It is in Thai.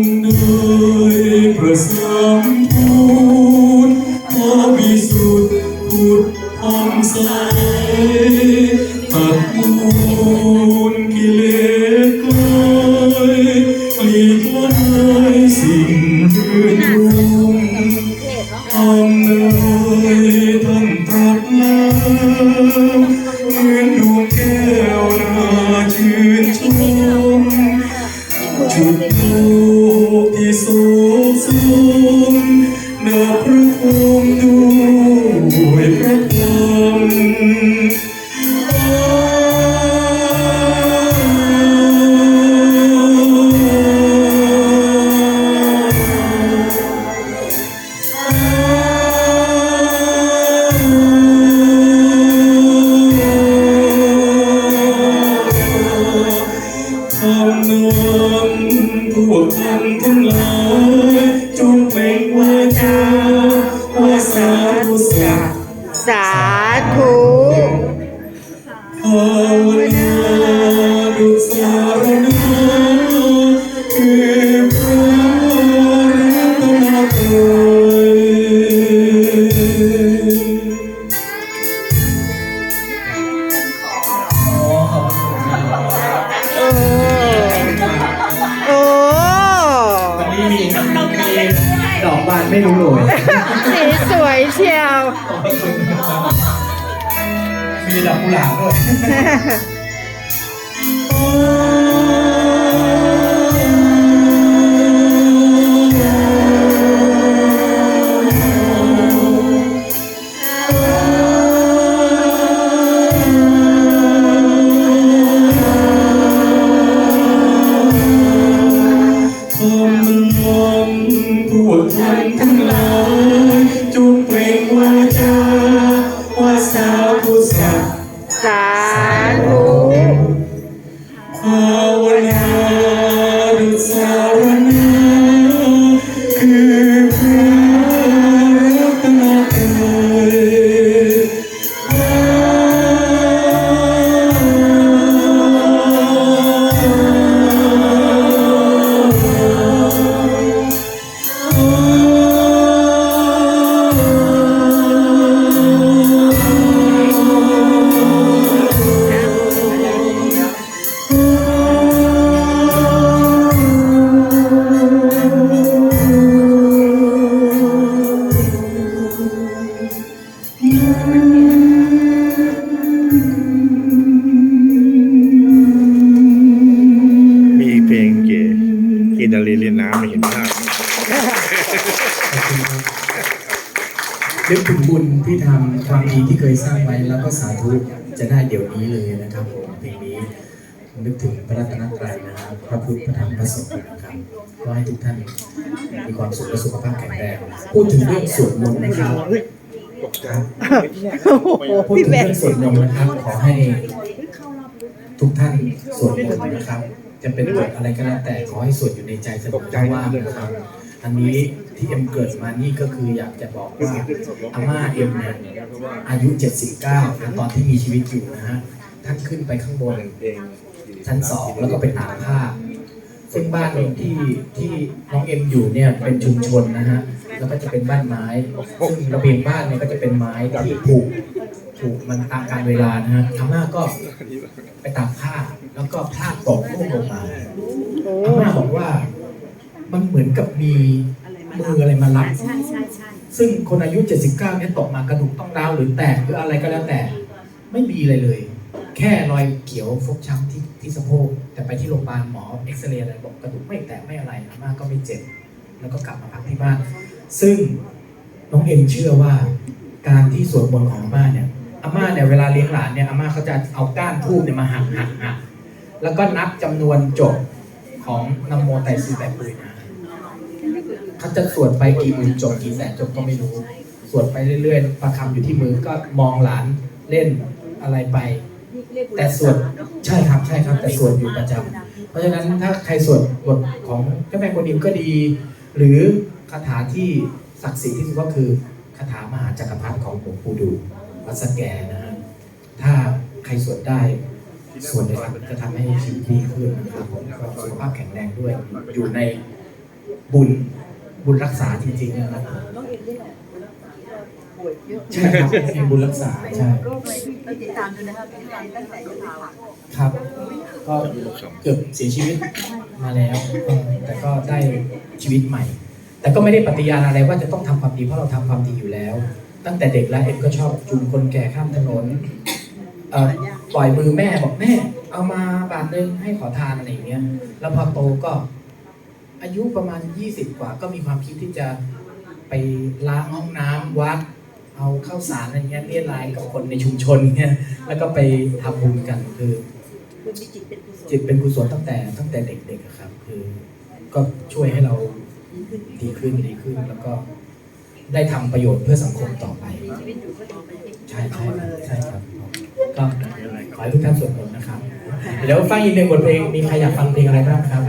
งเดยประสามพูนขอวิสุทธิ์พุทธผ่องใส จุดโลกที่สูงสูงเนับพระคุณด้วยพระธรรม สาธุสัพสาธุ ไม่รู้โรยสีสวยเชียว มีดอกกุหลาบด้วย ทำนำพวกท่านทั้งหลายจงเปล่งวาจาว่าสาว กินอะไรเล่นน้ำไม่เห็นภาพนึกถึงบุญที่ทำความดีที่เคยสร้างไว้แล้วก็สาธุจะได้เดี๋ยวนี้เลยนะครับผมเพลงนี้ นึกถึงพระรัตนตรัยนะครับพระพุทธพระธรรมพระสงฆ์นะครับก็ให้ทุกท่านมีความสุขและสุขภาพแข็งแรงพูดถึงเรื่องสวดมนต์นะครับครับโอ้โหพูดพี่ถึงแบเรื่องสวดมนต์นะครับขอให้ทุกท่านสวดมนต์นะครับ จะเป็นบทอะไรก็แล้วแต่ขอให้สวดอยู่ในใจเสมอถ้าว่านะครับอันนี้ที่เอ็มเกิดมานี่ก็คืออยากจะบอกว่าอาม่าเอ็มเนี่ยอายุ 79นตอนที่มีชีวิตอยู่นะฮะท่านขึ้นไปข้างบนชั้นสองแล้วก็ไปตากผ้า ซึ่งบ้านที่ที่น้องเอ็มอยู่เนี่ยเป็นชุมชนนะฮะแล้วก็จะเป็นบ้านไม้ซึ่งระเบียงบ้านเนี่ยก็จะเป็นไม้ที่ผูก ผูกมันตามการเวลานะฮะอาม่าก็ไปตากผ้าแล้วก็พลาดตกร่วงลงมาโอ้อาม่าบอกว่ามันเหมือนกับมีมืออะไรมารับซึ่งคนอายุ 79เนี่ยตกมากระดูกต้องร้าวหรือแตกหรืออะไรก็แล้วแต่ ไม่มีอะไรเลย แค่รอยเขียวฟกช้ำที่ที่สะโพกแต่ไปที่โรงพยาบาลหมอเอ็กซเรย์อะไรบอกกระดูกไม่แตกไม่อะไรอาม่าก็ไม่เจ็บ แล้วก็กลับมาพักที่บ้าน ซึ่งน้องเอ็มเชื่อว่าการที่สวดมนต์ของอาม่าเนี่ย อาม่าเนี่ยเวลาเลี้ยงหลานเนี่ยอาม่าเขาจะเอาก้านทูบเนี่ยมาหักหักหักแล้วก็นับจำนวนจบของนโมไตสีแปดปืนนะเขาจะสวดไปกี่หมื่นจบกี่แสนจบก็ไม่รู้ สวดไปเรื่อยๆ ประคำอยู่ที่มือก็มองหลานเล่นอะไรไป แต่สวดใช่ครับใช่ครับ แต่สวดอยู่ประจำเพราะฉะนั้นถ้าใครสวดบทของเจ้าแม่กวนอิมก็ดี หรือคาถาที่ศักดิ์สิทธิ์ที่สุดก็คือคาถามหาจักรพรรดิของหลวงปู่ดู วัดสแกนะฮะถ้าใครสวดได้ส่วนนะครับจะทำให้ชีวิตดีขึ้นนะครับผมก็สุขภาพแข็งแรงด้วย อยู่ในบุญบุญรักษาจริงๆนะครับใช่ครับมีบุญรักษาใช่ติดตามดูนะครับติดตามตั้งแต่ยังผ่าครับ ก็เกือบเสียชีวิตมาแล้ว แต่ก็ได้ชีวิตใหม่ แต่ก็ไม่ได้ปฏิญาณอะไรว่าจะต้องทำความดีเพราะเราทำความดีอยู่แล้ว ตั้งแต่เด็กแล้วเอ็มก็ชอบจูงคนแก่ข้ามถนนปล่อยมือแม่บอกแม่ เอามาบาทหนึงให้ขอทานอะไรอย่างเงี้ย แล้วพอโตก็อายุประมาณ 20 กว่า ก็มีความคิดที่จะไปล้างห้องน้ำวัด เอาข้าวสารอะไรเงี้ยเรียรายกับคนในชุมชนเงี้ยแล้วก็ไปทำบุญกันคือจิตเป็นกุศลตั้งแต่ตั้งแต่เด็กๆครับ คือ ก็ช่วยให้เราดีขึ้นดีขึ้นดีขึ้นแล้วก็ ได้ทำประโยชน์เพื่อสังคมต่อไป ใช่ใช่ครับใช่ครับก็ขอให้ทุกท่านสวดมนต์นะครับ เดี๋ยวฟังอีกหนึ่งบทเพลงมีใครอยากฟังเพลงอะไรบ้างครับ